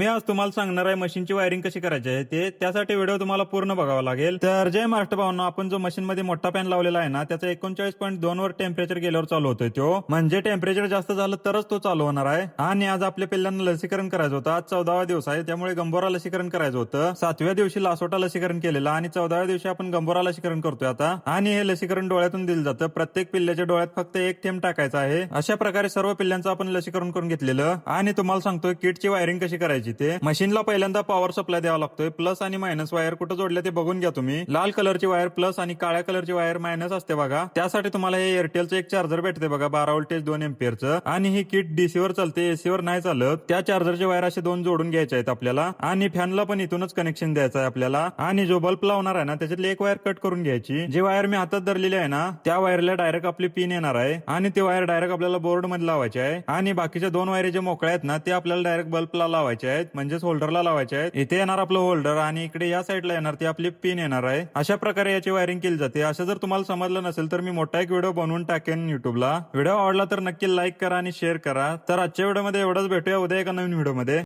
मी आज तुम्हाला सांगणार आहे मशीनची वायरिंग कशी करायची आहे. ते त्यासाठी व्हिडिओ तुम्हाला पूर्ण बघावा लागेल. तर जय महाराष्ट्र भावना आपण जो मशीन मध्ये मोठा पॅन लावलेला आहे ना त्याचा एकोणचाळीस पॉईंट दोन वर टेम्परेचर गेल्यावर चालू होतोय तो. म्हणजे टेम्परेचर जास्त झालं तरच तो चालू होणार आहे. आणि आज आपल्या पिल्लांना लसीकरण करायचं होतं. आज चौदावा दिवस आहे त्यामुळे गंभोरा लसीकरण करायचं होतं. सातव्या दिवशी लासोटा लसीकरण केलेलं आणि चौदाव्या दिवशी आपण गंभोरा लसीकरण करतोय आता. आणि हे लसीकरण डोळ्यातून दिलं जातं. प्रत्येक पिल्ल्याच्या डोळ्यात फक्त एक थेंब टाकायचा आहे. अशा प्रकारे सर्व पिल्ल्यांचं आपण लसीकरण करून घेतलेलं. आणि तुम्हाला सांगतोय किटची वायरिंग कशी करायची? ते मशीनला पहिल्यांदा पॉवर सप्लाय द्यावा लागतोय. प्लस आणि मायनस वायर कुठं जोडले ते बघून घ्या तुम्ही. लाल कलरची वायर प्लस आणि काळ्या कलरची वायर मायनस असते बघा. त्यासाठी तुम्हाला हे एअरटेलचं एक चार्जर भेटते बघा बारा व्होल्टेज दोन एम्पियरचं आणि ही किट डीसी वर चालते एसी वर नाही चालत. त्या चार्जरचे वायर असे दोन जोडून घ्यायचे आहेत आपल्याला. आणि फॅनला पण इथूनच कनेक्शन द्यायचं आहे आपल्याला. आणि जो बल्ब लावणार आहे ना त्याच्यातली एक वायर कट करून घ्यायची. जी वायर मी हातात धरलेली आहे ना त्या वायरला डायरेक्ट आपली पिन येणार आहे. आणि ती वायर डायरेक्ट आपल्याला बोर्डमध्ये लावायची आहे. आणि बाकीच्या दोन वायर जे मोकळ्या आहेत ना ते आपल्याला डायरेक्ट बल्बला लावायचे आहेत म्हणजेच होल्डरला लावायचे आहेत. इथे येणार आपलं होल्डर आणि इकडे या साईडला येणार ती आपली पिन येणार आहे. अशा प्रकारे याची वायरिंग केली जाते. असं जर तुम्हाला समजलं नसेल तर मी मोठा एक व्हिडिओ बनवून टाकेन युट्यूबला व्हिडिओ आवडला तर नक्की लाईक करा आणि शेअर करा. तर आजच्या व्हिडिओमध्ये एवढंच. भेटूया उद्या एका नवीन व्हिडिओमध्ये